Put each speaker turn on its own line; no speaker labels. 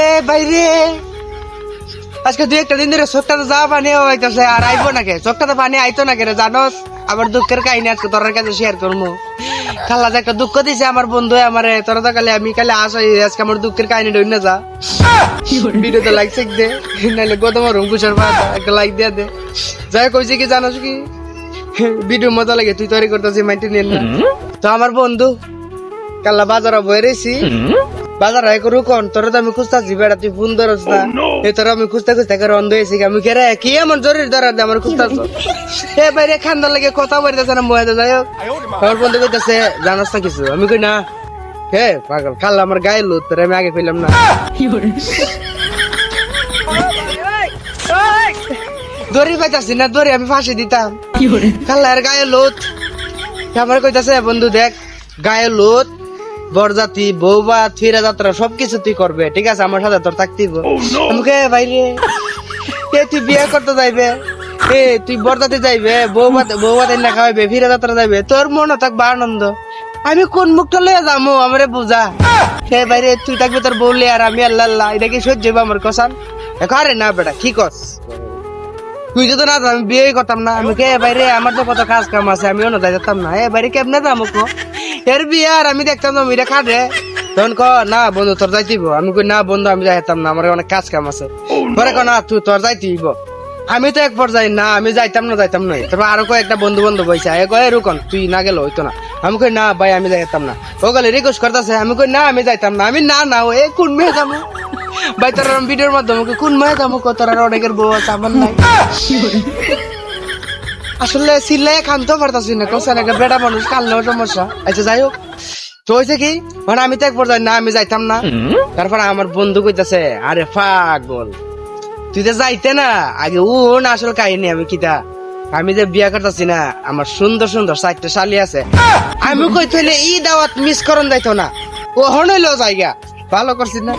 এ বাইরে। আজকে দুই একটা দিন ধরে চোখটা তো যা পানি হইতেছে আর আইবো নাকি? চোখটা তো পানি আইতো নাকি রে জানোস? আমার দুঃখের কাহিনী আজকে তোর কাছে শেয়ার করব খাল্লা যে একটা দুঃখ দিছে আমার বন্ধু আমারে তোরা তো কালে আমি কালে আসা আজকে আমার দুঃখের কাহিনী ডই না যা ভিডিওতে লাইক চেক দে নাহলে গত আমার রুম কুসার পাতা একটা লাইক দিয়ে দে। যাই কইছি কি জানোস কি? ভিডিও মজা লাগে তুই তৈরি করতেছি মাইন্টি নিয়ে না। তো আমার বন্ধু কাল্লা বাজার বয়ে রয়েছি। বাজার হয় করু কোন তোর তো আমি খুঁজতাছি বেড়া তুই ফোন ধরস না। এ তোর আমি খুঁজতে খুঁজতে করে অন্ধ হয়েছি আমি কে রে কি এমন জরুরি ধরার দে আমার খুঁজতাছ? এ বাইরে খান্দার লাগে কথা বলতেছে না মনে যাই হোক। আমার বন্ধু কইতেছে জানাস না কিছু। আমি কই না। হে পাগল খাল্লা আমার গায়ে লুত তোর আমি আগে কইলাম না। দড়ি পাইতাছি না দড়ি আমি ফাঁসি দিতাম। খাল্লার গায়ে লোত আমার কইতাছে বন্ধু দেখ গায়ে লোত বরজাতি বৌবাত ফিরা যাত্রা সবকিছু তুই করবে। ঠিক আছে আমার সাথে তোর থাকতেই আমাকে বাইরে এ তুই বিয়ে করতে যাইবে? এ তুই বরজাতি যাইবে বৌবাত বৌবাত না খাওয়াইবে ফিরা যাত্রা যাইবে। তোর মনে থাকবে আনন্দ। আমি কোন মুখটা লইয়া যাব আমারে বুঝা। হে বাইরে তুই থাকবে তোর বউলে আর আমি আল্লাহ আল্লাহ এটা কি সহ্য হইবো আমার কসান? আরে না বেটা কি কস? তুই যদি না আমি বিয়ে করতাম না। আমি কে বাইরে আমার তো কত কাজ কাম আছে আমি অন্য যেতাম না। এ বাইরে কেমনে যাব কো? এর বিয়ে আর আমি দেখতাম না মিরে খাটে তখন ক, না বন্ধু, তোর যাইতিব আমি কই, না বন্ধু, আমি যাইতাম না, আমার অনেক কাজ কাম আছে। পরে ক, না তুই তোর যাইতিব আমি তো এক পর্যায়ে, না, আমি যাইতাম না যাইতাম না। তারপর আরও কয়েকটা বন্ধু বন্ধু বইছে এ কয় রুকন, তুই না গেল হইতো না। আমি কই, না ভাই, আমি যাইতাম না। ও গেলে রিকোয়েস্ট করতেছে, আমি কই, না, আমি যাইতাম না। আমি, না না এ কোন মেয়ে যাব ভাই, তোর ভিডিওর মাধ্যমে কোন মেয়ে যাব কত অনেকের বউ আছে, আমার নাই। আসলে সিলাই খানতেও পারতাছি না কোসা নাকি বেটা মানুষ কালনেও সমস্যা। আচ্ছা যাই হোক। তো হয়েছে কি মানে আমি তো এক পর্যায়ে না আমি যাইতাম না। তারপর আমার বন্ধু কইতাছে আরে পাগল তুই তো যাইতে না আগে ও না আসলে কাহিনী আমি কিতা। আমি যে বিয়া করতেছি না আমার সুন্দর সুন্দর চারটে শালি আছে। আমি কই থইলে ই দাওয়াত মিস করন যাইতো না। ও হনইলো জায়গা। ভালো করছি না?